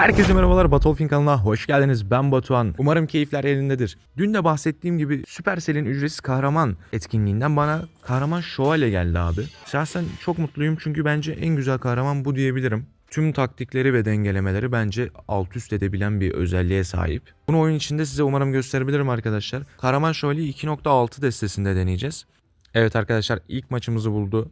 Herkese merhabalar Battlefin kanalına hoş geldiniz. Ben Batuhan. Umarım keyifler yerindedir. Dün de bahsettiğim gibi Supercell'in ücretsiz kahraman etkinliğinden bana kahraman şövalye geldi abi. Şahsen çok mutluyum çünkü bence en güzel kahraman bu diyebilirim. Tüm taktikleri ve dengelemeleri bence alt üst edebilen bir özelliğe sahip. Bunu oyun içinde size umarım gösterebilirim arkadaşlar. Kahraman Şövalye 2.6 destesinde deneyeceğiz. Evet arkadaşlar ilk maçımızı buldu.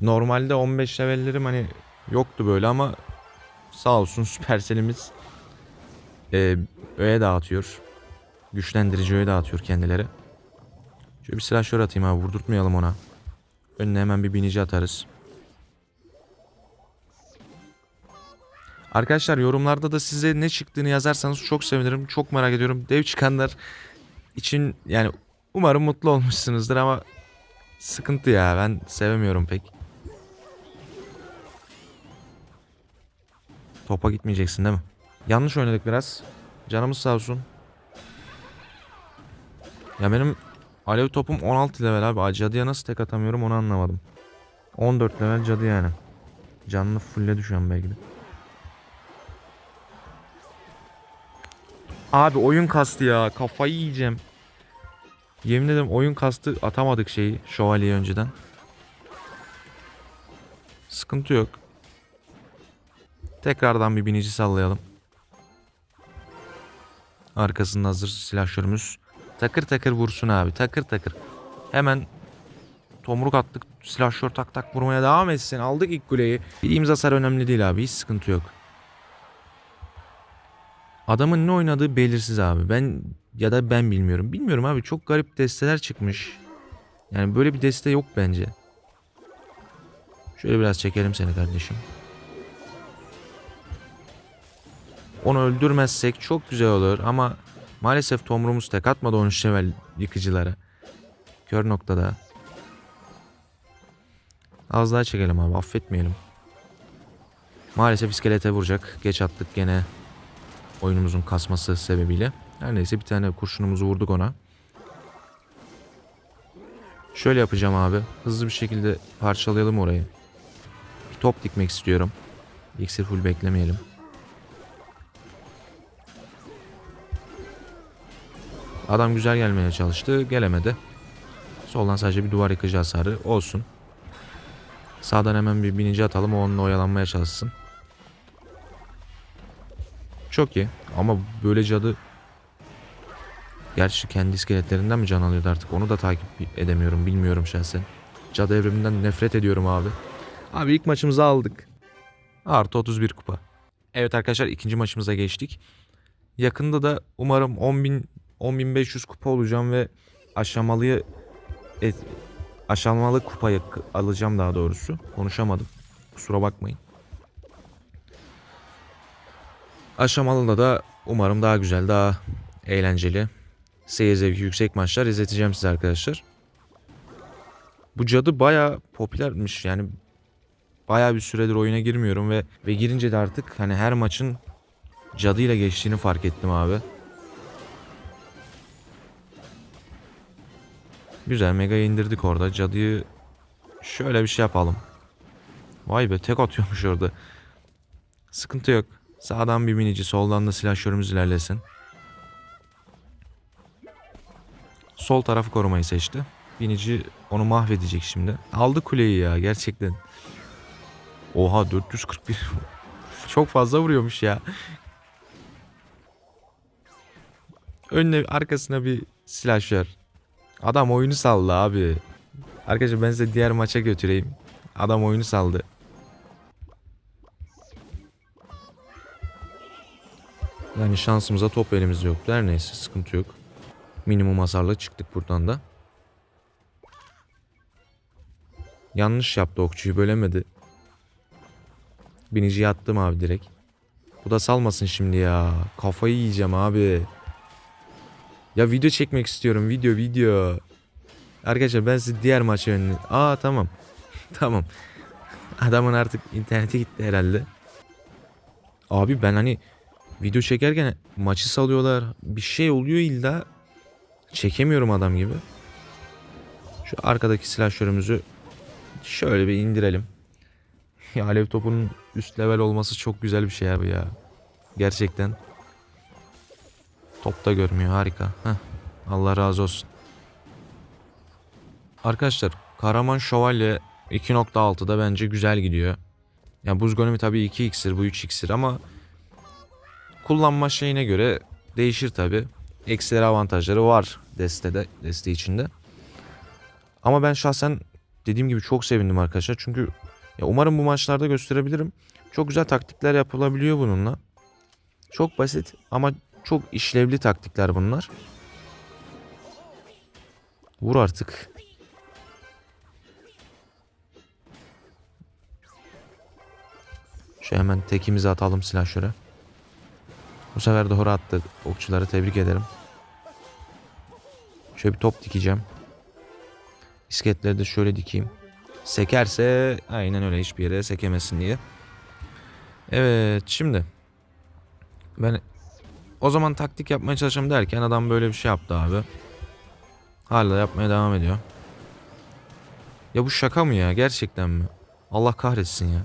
Normalde 15 levellerim hani yoktu böyle ama sağ olsun Supercell'imiz e, öğe dağıtıyor. Güçlendirici öğe dağıtıyor kendileri. Şöyle bir silah şöyle atayım abi vurdurtmayalım ona. Önüne hemen bir binici atarız. Arkadaşlar yorumlarda da size ne çıktığını yazarsanız çok sevinirim. Çok merak ediyorum. Dev çıkanlar için yani umarım mutlu olmuşsunuzdur ama sıkıntı ya ben sevemiyorum pek. Topa gitmeyeceksin değil mi? Yanlış oynadık biraz. Canımız sağ olsun. Ya benim alev topum 16 level abi. Cadıya nasıl tek atamıyorum onu anlamadım. 14 level cadı yani. Canını fulle düşüyorum belki de. Abi oyun kastı ya. Kafayı yiyeceğim. Yemin ederim oyun kastı atamadık şeyi şövalyeyi önceden. Sıkıntı yok. Tekrardan bir binici sallayalım. Arkasında hazır silahşörümüz. Takır takır vursun abi. Takır takır. Hemen tomruk attık. Silahşör tak tak vurmaya devam etsin. Aldık ilk kuleyi. Bildiğimiz hasar önemli değil abi. Hiç sıkıntı yok. Adamın ne oynadığı belirsiz abi. Ben ya da ben bilmiyorum. Bilmiyorum abi. Çok garip desteler çıkmış. Yani böyle bir deste yok bence. Şöyle biraz çekelim seni kardeşim. Onu öldürmezsek çok güzel olur ama maalesef tomruğumuz tek atmadı 13 level yıkıcılara. Kör noktada. Az daha çekelim abi affetmeyelim. Maalesef iskelete vuracak. Geç attık gene oyunumuzun kasması sebebiyle. Her neyse bir tane kurşunumuzu vurduk ona. Şöyle yapacağım abi. Hızlı bir şekilde parçalayalım orayı. Bir top dikmek istiyorum. İksir full beklemeyelim. Adam güzel gelmeye çalıştı. Gelemedi. Soldan sadece bir duvar yıkıcı hasarı olsun. Sağdan hemen bir binici atalım. O onunla oyalanmaya çalışsın. Çok iyi. Ama böyle cadı... Gerçi kendi iskeletlerinden mi can alıyordu artık? Onu da takip edemiyorum. Bilmiyorum şahsen. Cadı evriminden nefret ediyorum abi. Abi ilk maçımızı aldık. Artı 31 kupa. Evet arkadaşlar ikinci maçımıza geçtik. Yakında da umarım 10.000 10.500 kupa olacağım ve aşamalıya et, aşamalı kupayı alacağım daha doğrusu. Konuşamadım. Kusura bakmayın. Aşamalı da umarım daha güzel, daha eğlenceli, seyir zevki yüksek maçlar izleteceğim size arkadaşlar. Bu cadı baya popülermiş yani baya bir süredir oyuna girmiyorum ve ve girince de artık hani her maçın cadıyla geçtiğini fark ettim abi. Güzel mega'yı indirdik orada. Cadıyı şöyle bir şey yapalım. Vay be tek atıyormuş orada. Sıkıntı yok. Sağdan bir minici soldan da silahşörümüz ilerlesin. Sol tarafı korumayı seçti. Binici onu mahvedecek şimdi. Aldı kuleyi ya gerçekten. Oha 441. Çok fazla vuruyormuş ya. Önüne arkasına bir silahşör. Adam oyunu saldı abi. Arkadaşlar ben size diğer maça götüreyim. Adam oyunu saldı. Yani şansımıza top elimizde yoktu. Her neyse sıkıntı yok. Minimum hasarla çıktık buradan da. Yanlış yaptı okçuyu bölemedi. Biniciye attım abi direkt. Bu da salmasın şimdi ya. Kafayı yiyeceğim abi. Ya video çekmek istiyorum. Video video. Arkadaşlar ben size diğer maçı önüne... Aa tamam. tamam. Adamın artık interneti gitti herhalde. Abi ben hani video çekerken maçı salıyorlar. Bir şey oluyor illa. Çekemiyorum adam gibi. Şu arkadaki silahşörümüzü şöyle bir indirelim. Alev topunun üst level olması çok güzel bir şey abi ya. Gerçekten. Top da görmüyor harika. Heh. Allah razı olsun. Arkadaşlar Kahraman Şövalye 2.6'da bence güzel gidiyor. Ya buz golemi tabii 2 iksir bu 3 iksir ama kullanma şeyine göre değişir tabii. Eksileri avantajları var destede, deste içinde. Ama ben şahsen dediğim gibi çok sevindim arkadaşlar. Çünkü ya umarım bu maçlarda gösterebilirim. Çok güzel taktikler yapılabiliyor bununla. Çok basit ama çok işlevli taktikler bunlar. Vur artık. Şu hemen tekimizi atalım silahşöre. Bu sefer doğru attı. Okçuları tebrik ederim. Şöyle bir top dikeceğim. İskeletleri de şöyle dikeyim. Sekerse aynen öyle hiçbir yere sekemesin diye. Evet şimdi. Ben o zaman taktik yapmaya çalışacağım derken adam böyle bir şey yaptı abi. Hala yapmaya devam ediyor. Ya bu şaka mı ya gerçekten mi? Allah kahretsin ya.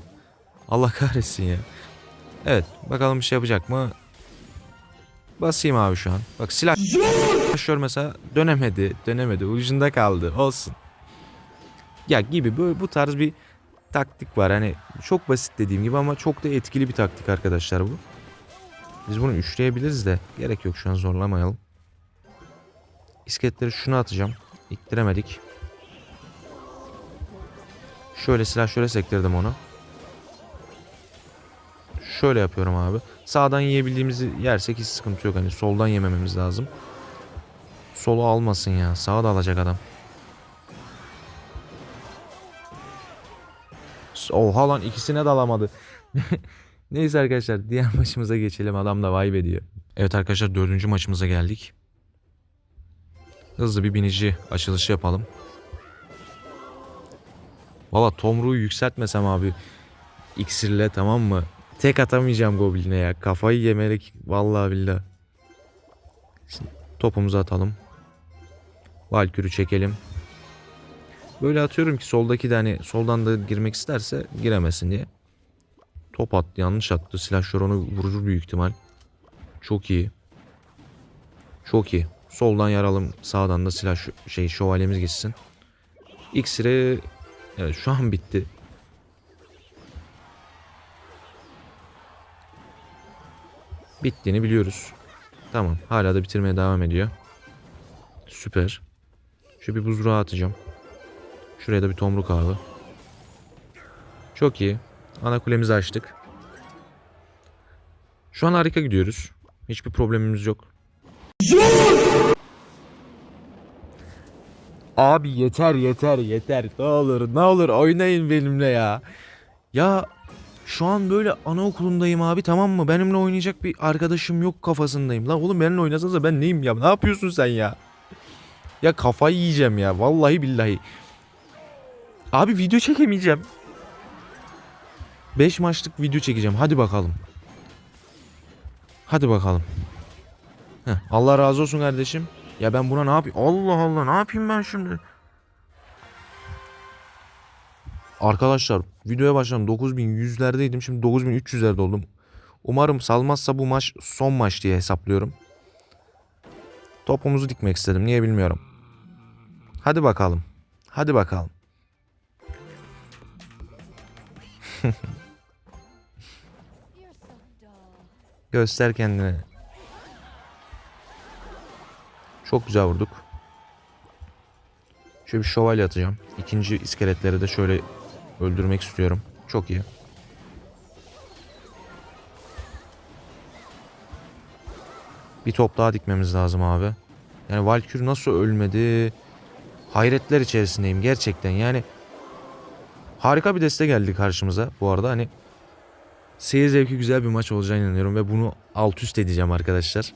Allah kahretsin ya. Evet bakalım bir şey yapacak mı? Basayım abi şu an. Bak silah Şör mesela dönemedi. Dönemedi. Ucunda kaldı. Olsun. Ya gibi böyle bu tarz bir taktik var. Hani çok basit dediğim gibi ama çok da etkili bir taktik arkadaşlar bu. Biz bunu üçleyebiliriz de gerek yok şu an zorlamayalım. İskeletleri şunu atacağım. İttiremedik. Şöyle silah şöyle sektirdim onu. Şöyle yapıyorum abi. Sağdan yiyebildiğimizi yersek hiç sıkıntı yok. Hani soldan yemememiz lazım. Solu almasın ya. Sağa da alacak adam. Oha lan ikisine de alamadı. Neyse arkadaşlar diğer maçımıza geçelim. Adam da vibe ediyor. Evet arkadaşlar dördüncü maçımıza geldik. Hızlı bir binici açılışı yapalım. Valla tomruğu yükseltmesem abi iksirle tamam mı? Tek atamayacağım Goblin'e ya. Kafayı yemerek vallahi billah. Şimdi topumuzu atalım. Valkür'ü çekelim. Böyle atıyorum ki soldaki de hani soldan da girmek isterse giremesin diye. Top attı yanlış attı. Silahşör onu vurur büyük ihtimal. Çok iyi. Çok iyi. Soldan yaralım sağdan da silah şey şövalyemiz gitsin. İksiri evet şu an bitti. Bittiğini biliyoruz. Tamam hala da bitirmeye devam ediyor. Süper. Şu bir buzluğa atacağım. Şuraya da bir tomruk abi. Çok iyi. Ana kulemizi açtık. Şu an harika gidiyoruz. Hiçbir problemimiz yok. Abi yeter yeter yeter. Ne olur ne olur oynayın benimle ya. Ya şu an böyle anaokulundayım abi tamam mı? Benimle oynayacak bir arkadaşım yok kafasındayım. Lan oğlum benimle oynasanıza ben neyim ya? Ne yapıyorsun sen ya? Ya kafayı yiyeceğim ya. Vallahi billahi. Abi video çekemeyeceğim. 5 maçlık video çekeceğim. Hadi bakalım. Hadi bakalım. Heh, Allah razı olsun kardeşim. Ya ben buna ne yapayım? Allah Allah ne yapayım ben şimdi? Arkadaşlar videoya başladım 9100'lerdeydim şimdi 9300'lerde oldum. Umarım salmazsa bu maç son maç diye hesaplıyorum. Topumuzu dikmek istedim niye bilmiyorum. Hadi bakalım. Hadi bakalım. Göster kendini. Çok güzel vurduk. Şöyle bir şövalye atacağım. İkinci iskeletleri de şöyle öldürmek istiyorum. Çok iyi. Bir top daha dikmemiz lazım abi. Yani Valkür nasıl ölmedi? Hayretler içerisindeyim gerçekten. Yani harika bir deste geldi karşımıza bu arada. Hani Seyir zevki güzel bir maç olacağına inanıyorum ve bunu alt üst edeceğim arkadaşlar.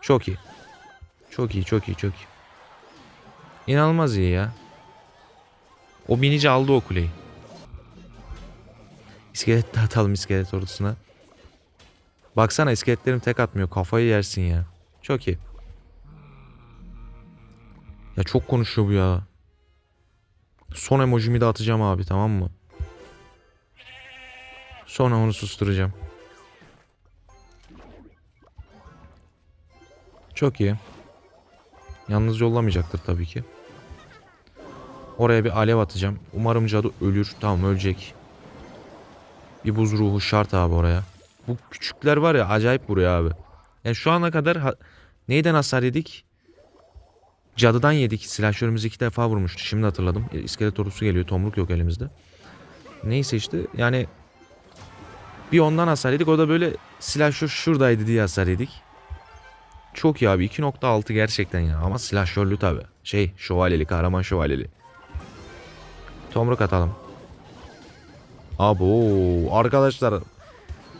Çok iyi. Çok iyi, çok iyi, çok iyi. İnanılmaz iyi ya. O binici aldı o kuleyi. İskelet de atalım iskelet ordusuna. Baksana iskeletlerim tek atmıyor. Kafayı yersin ya. Çok iyi. Ya çok konuşuyor bu ya. Son emojimi de atacağım abi tamam mı? Sonra onu susturacağım. Çok iyi. Yalnız yollamayacaktır tabii ki. Oraya bir alev atacağım. Umarım cadı ölür. Tamam ölecek. Bir buz ruhu şart abi oraya. Bu küçükler var ya acayip vuruyor abi. Yani şu ana kadar ha- neyden hasar yedik? Cadıdan yedik. Silahşörümüz iki defa vurmuştu. Şimdi hatırladım. E, İskelet ordusu geliyor. Tomruk yok elimizde. Neyse işte yani bir ondan hasar yedik. O da böyle silahşör şuradaydı diye hasar yedik. Çok iyi abi. 2.6 gerçekten ya. Ama silahşörlü tabi. Şey şövalyeli. Kahraman şövalyeli. Tomruk atalım. Abo arkadaşlar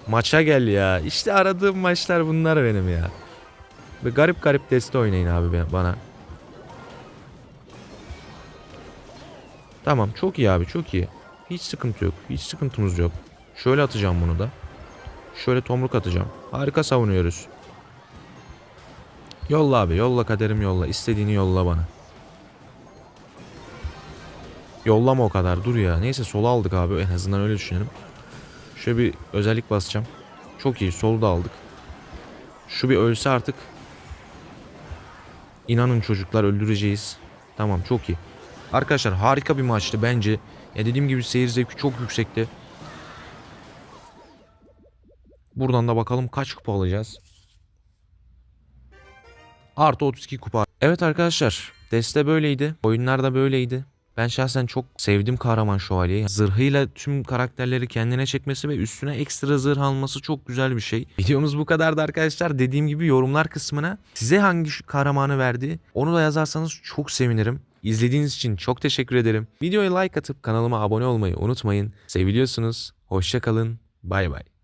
maça gel ya. İşte aradığım maçlar bunlar benim ya. Ve garip garip deste oynayın abi bana. Tamam çok iyi abi çok iyi. Hiç sıkıntı yok. Hiç sıkıntımız yok. Şöyle atacağım bunu da. Şöyle tomruk atacağım. Harika savunuyoruz. Yolla abi yolla kaderim yolla. İstediğini yolla bana. Yollama o kadar dur ya. Neyse sola aldık abi en azından öyle düşünelim. Şöyle bir özellik basacağım. Çok iyi solu da aldık. Şu bir ölse artık. İnanın çocuklar öldüreceğiz. Tamam çok iyi. Arkadaşlar harika bir maçtı bence. Ya dediğim gibi seyir zevki çok yüksekti. Buradan da bakalım kaç kupa alacağız. Artı 32 kupa. Evet arkadaşlar deste böyleydi. Oyunlar da böyleydi. Ben şahsen çok sevdim kahraman şövalyeyi. Zırhıyla tüm karakterleri kendine çekmesi ve üstüne ekstra zırh alması çok güzel bir şey. Videomuz bu kadardı arkadaşlar. Dediğim gibi yorumlar kısmına size hangi kahramanı verdi onu da yazarsanız çok sevinirim. İzlediğiniz için çok teşekkür ederim. Videoya like atıp kanalıma abone olmayı unutmayın. Seviliyorsunuz. Hoşça kalın. Bay bay.